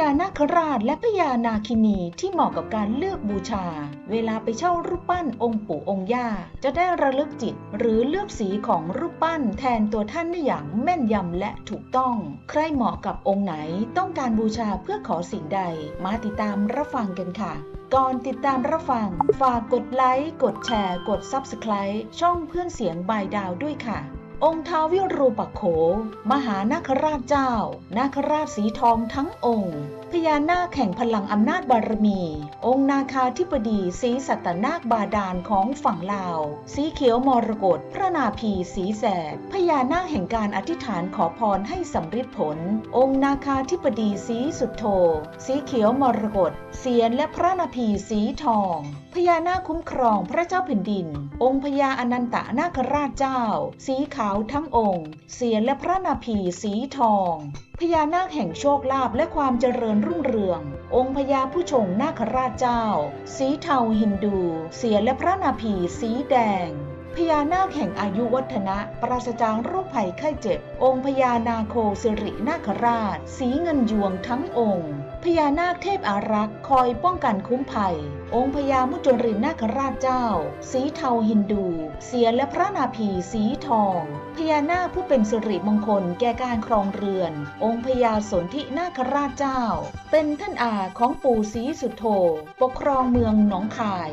ญานาคราชและพญานาคินีที่เหมาะกับการเลือกบูชา เวลาไปเช่ารูปปั้นองค์ปู่องค์ย่า จะได้ระลึกจิตหรือเลือกสีของรูปปั้นแทนตัวท่านได้อย่างแม่นยำและถูกต้อง ใครเหมาะกับองค์ไหนต้องการบูชาเพื่อขอสิ่งใด มาติดตามรับฟังกันค่ะก่อนติดตามรับฟัง ฝากกดไลค์ กดแชร์ กด Subscribe ช่องเพื่อนเสียงบายดาวด้วยค่ะ องค์ท้าวิรูปัโข มหานาคราชเจ้า นาคราชสีทองทั้งองค์พญานาคแห่งพลังอำนาจบารมี องค์นาคาธิบดีสีสัตนาคบาดาลของฝั่งลาว สีเขียวมรกตพระนาภีสีแสดพญานาคแห่งการอธิษฐานขอพรให้สำเร็จผล องค์นาคาธิบดีสีสุดโท สีเขียวมรกตเสียนและพระนาภีสีทองพญานาคคุ้มครองพระเจ้าแผ่นดิน องค์พญาอนันตนาคราชเจ้า สีขาวทั้งองค์ เสียนและพระนาภีสีทองพญานาคแห่งโชคลาภและความเจริญรุ่งเรือง องค์พญาผู้ชงนาคราชเจ้า สีเทาฮินดู เสียและพระนาภีสีแดงพญานาคแห่งอายุวัฒนะ ปราศจากโรคภัยไข้เจ็บ องค์พญานาโคสิรินาคราช สีเงินยวงทั้งองค์พญานาคเทพอารักษ์คอยป้องกันคุ้มภัย องค์พญามุจรินนาคราชเจ้า สีเทาฮินดู เสียและพระนาภีสีทองพญานาคผู้เป็นสิริมงคลแก่การครองเรือน องค์พญาสนธินาคราชเจ้า เป็นท่านอาของปู่ศรีสุโธปกครองเมืองหนองคาย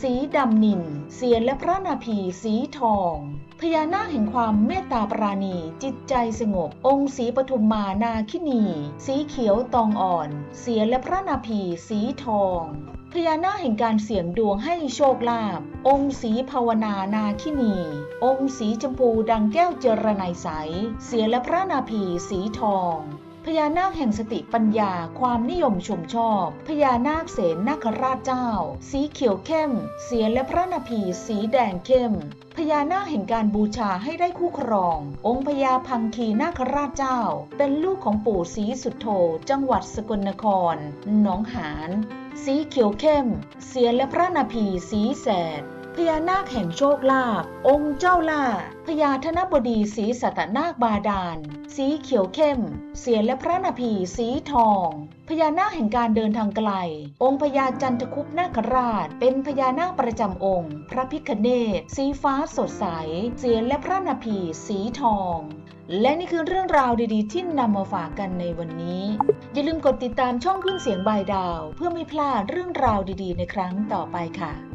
สีดำนินเสียและพระนาภีสีทองพญานาคแห่งความเมตตาปราณี จิตใจสงบ องค์ศรีปทุมมานาคินี สีเขียวตองอ่อน เสียและพระนาภีสีทอง พญานาคแห่งการเสี่ยงดวงให้โชคลาภ องค์ศรีภาวนานาคินี องค์สีชมพูดังแก้วเจรไนใส เสียและพระนาภีสีทอง พญานาคแห่งสติปัญญาความนิยมชมชอบ พญานาคเสนนาคราชเจ้า สีเขียวเข้ม เสียและพระนาภีสีแดงเข้ม พญานาคแห่งการบูชาให้ได้คู่ครอง องค์พญาพังคีนาคราชเจ้า เป็นลูกของปู่ศรีสุดโธจังหวัดสกลนครหนองหาน สีเขียวเข้ม เสียและพระนาภีสีแสด พญานาคแห่งโชคลาภองค์เจ้าล่าพญาธนบดีสีสัตนาคบาดาล สีเขียวเข้ม เสียนและพระนาภีสีทองพญานาคแห่งการเดินทางไกล องค์พญาจันทคุปนาคราช เป็นพญานาคประจำองค์ พระพิคเนศสีฟ้าสดใส เสียนและพระนาภีสีทอง และนี่คือเรื่องราวดีๆ ที่นำมาฝากกันในวันนี้ อย่าลืมกดติดตามช่องขึ้นเสียงบายดาว เพื่อไม่พลาดเรื่องราวดีๆ ในครั้งต่อไปค่ะ